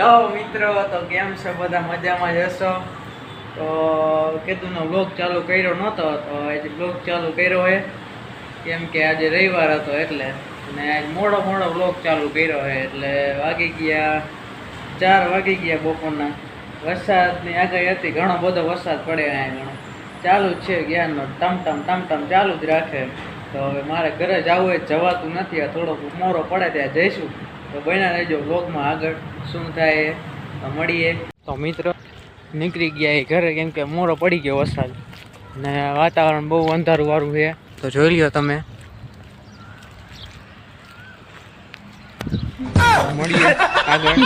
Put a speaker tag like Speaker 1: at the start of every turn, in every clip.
Speaker 1: લો મિત્રો, તો કેમ છો? બધા મજામાં જ હશો? તો કીધું નો બ્લોગ ચાલુ કર્યો નહોતો તો આજે બ્લોગ ચાલુ કર્યો હે. કેમ કે આજે રવિવાર હતો એટલે. અને આજ મોડો મોડો બ્લોગ ચાલુ કર્યો હોય એટલે વાગી ગયા ચાર વાગી ગયા બપોરના. વરસાદની આગાહી હતી, ઘણો બધો વરસાદ પડે અહીંયા ઘણો. ચાલુ જ છે જ્ઞાનનો ટમટમ ટમટમ ટમ ટમ ચાલુ જ રાખે. તો હવે મારે ઘરે જવું એ જવાતું નથી, આ થોડોક મોડો પડે ત્યાં જઈશું. તો બન્યા રહેજો વ્લોગમાં આગળ શું થાય મળીએ. તો મિત્રો, નીકળી ગયા એ ઘરે, કેમ કે મોરો પડી ગયો વરસાદ. ને વાતાવરણ બહુ અંધારું વાળું છે. તો જોઈ લ્યો તમે. મળીએ આગળ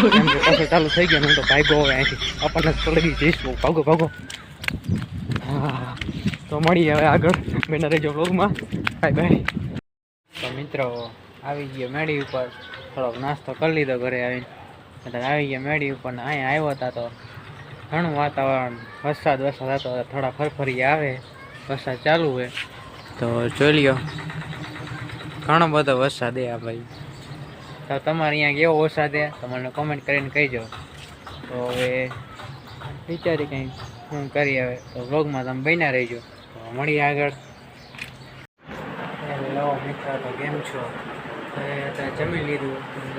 Speaker 1: પાછો ચાલુ થઈ ગયા તો ભાગો હવે અહીંથી. આપણને સળગી જઈશું ભાગો ભાગો. તો મળીએ હવે આગળ. બેના રહેજો વ્લોગમાં બાય બાય તો મિત્રો આવી ગયો મેળી ઉપર. થોડોક નાસ્તો કરી લીધો ઘરે આવીને. એટલે આવી ગયા મેળી ઉપર ને અહીંયા આવ્યો હતા તો. ઘણું વાતાવરણ, વરસાદ વરસાદ હતો થોડા ફરફરી આવે. વરસાદ ચાલુ હોય. તો જોઈ લ્યો, ઘણો બધો વરસાદ એ આ ભાઈ. તો તમારે અહીંયા કેવો વરસાદ છે તમને મને કોમેન્ટ કરીને કહીજો. તો હવે વિચારી કંઈ હું કરી આવે તો વ્લોગમાં તમે બન્યા રહીજો. તો મળીએ આગળ. હેલો મિત્રો, તો કેમ છો? તો જમી લીધું,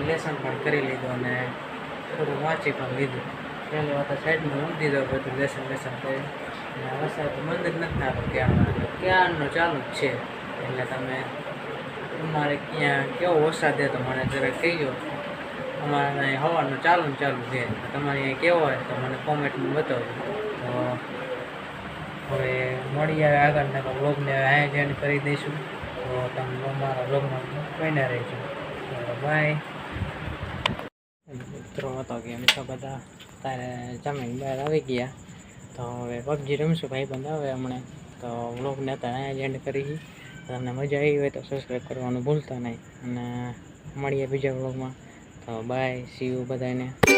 Speaker 1: લેસન પણ કરી લીધું અને થોડું વાંચી પણ લીધું. પહેલી વાત સાઈડમાં મૂકી દીધો બધું લેસન લેસન કરી. અને વરસાદ બંધ જ નથી થતો ક્યારનો ક્યારનો ચાલુ જ છે. એટલે તમે તમારે ક્યાં, કેવો વરસાદ છે તો મને જરાક કહીજો. અમારે અહીં હવાનું ચાલુ ને ચાલુ છે. તમારે અહીંયા કેવો હોય તો મને કોમેન્ટમાં બતાવજો. તો હવે મળીએ આવે આગળના બ્લોગને અહીંયા જ end કરી દઈશું. તો તમે અમારા બ્લોગમાં બન્યા રહેજો. બાય મિત્રો હતો કે અમે તો બધા? તારે જમીન બહાર આવી ગયા. તો હવે પબજી રમશું ભાઈ બંધ. આવે હમણાં તો વ્લોગને અત્યારે અહીંયા એન્ડ કરી તમને મજા આવી હોય તો સબસ્ક્રાઈબ કરવાનું ભૂલતા નહીં. અને મળીએ બીજા વ્લોગમાં તો બાય સી યુ બધાને.